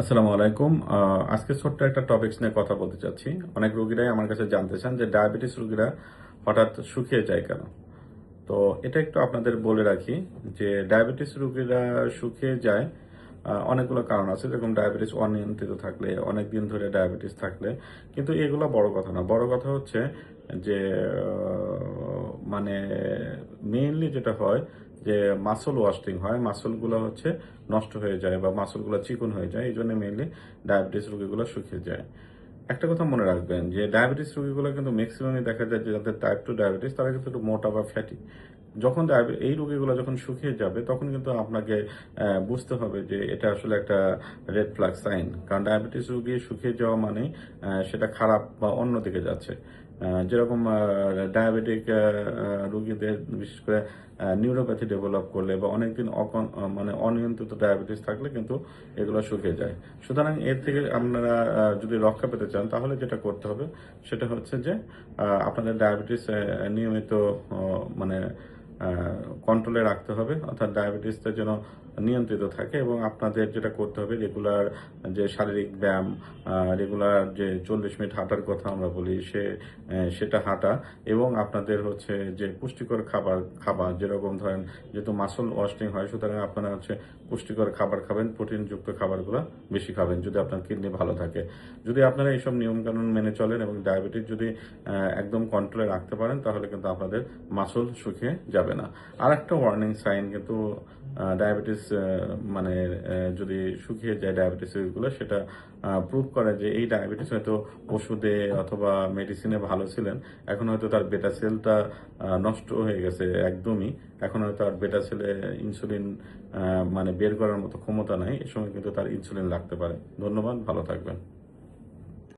আসসালামু আলাইকুম। আজকে ছোট্ট একটা টপিকস নিয়ে কথা বলতে চাচ্ছি। অনেক রোগীরাই আমার কাছে জানতে চান যে ডায়াবেটিস রোগীরা হঠাৎ শুকিয়ে যায় কেন? তো এটা একটু আপনাদের বলে রাখি যে ডায়াবেটিস রোগীরা শুকিয়ে যায় অনেকগুলো কারণ আছে। যেরকম ডায়াবেটিস অনিয়ন্ত্রিত থাকলে অনেক দিন ধরে ডায়াবেটিস থাকলে। কিন্তু এগুলো বড় কথা না। বড় কথা হচ্ছে যে মানে মেইনলি যেটা হয় যে মাসল ওয়াস্টিং হয় মাসলগুলো হচ্ছে নষ্ট হয়ে যায় বা মাসলগুলো চিকন হয়ে যায় এই জন্য মেইনলি ডায়াবেটিস রোগীগুলো শুকিয়ে যায়। একটা কথা মনে রাখবেন যে ডায়াবেটিস রোগীগুলো কিন্তু ম্যাক্সিমামই দেখা যায় যে যাদের টাইপ টু ডায়াবেটিস তারা কিন্তু একটু মোটা বা ফ্যাটি যখন এই রোগীগুলো যখন শুকিয়ে যাবে, তখন কিন্তু আপনাকে বুঝতে হবে যে এটা আসলে একটা রেড ফ্ল্যাগ সাইন কারণ ডায়াবেটিস রোগী শুকিয়ে যাওয়া মানে সেটা খারাপ বা অন্যদিকে যাচ্ছে। যেরকম ডায়াবেটিক রোগীদের বিশেষ করে নিউরোপ্যাথি ডেভেলপ করলে বা অনেকদিন মানে অনিয়ন্ত্রিত ডায়াবেটিস থাকলে কিন্তু এগুলো শুকিয়ে যায়। সুতরাং এর থেকে আপনারা যদি রক্ষা পেতে চান তাহলে যেটা করতে হবে সেটা হচ্ছে যে আপনাদের ডায়াবেটিস নিয়মিত মানে কন্ট্রোলে রাখতে হবে, অর্থাৎ ডায়াবেটিসটা যেন নিয়ন্ত্রিত থাকে এবং আপনাদের যেটা করতে হবে রেগুলার যে শারীরিক ব্যায়াম রেগুলার যে চল্লিশ মিনিট হাঁটার কথা আমরা বলি, সে সেটা হাঁটা এবং আপনাদের হচ্ছে যে পুষ্টিকর খাবার খাবার, যেরকম ধরেন যেহেতু মাসল ওয়াশিং হয়, সুতরাং আপনারা হচ্ছে পুষ্টিকর খাবার খাবেন প্রোটিনযুক্ত খাবারগুলো বেশি খাবেন যদি আপনার কিডনি ভালো থাকে। যদি আপনারা এইসব নিয়মকানুন মেনে চলেন এবং ডায়াবেটিস যদি একদম কন্ট্রোলে রাখতে পারেন, তাহলে কিন্তু আপনাদের মাসল শুকিয়ে যাবে না। আর একটা ওয়ার্নিং সাইন কিন্তু ডায়াবেটিস মানে যদি শুকিয়ে যায় ডায়াবেটিসগুলো সেটা প্রুভ করে যে এই ডায়াবেটিস হয়তো ওষুধে অথবা মেডিসিনে ভালো ছিলেন। এখন হয়তো তার বেটা সেলটা নষ্ট হয়ে গেছে একদমই। এখন হয়তো আর বেটা সেলে ইনসুলিন মানে বের করার মতো ক্ষমতা নাই। এ সময় কিন্তু তার ইনসুলিন লাগতে পারে। ধন্যবাদ, ভালো থাকবেন।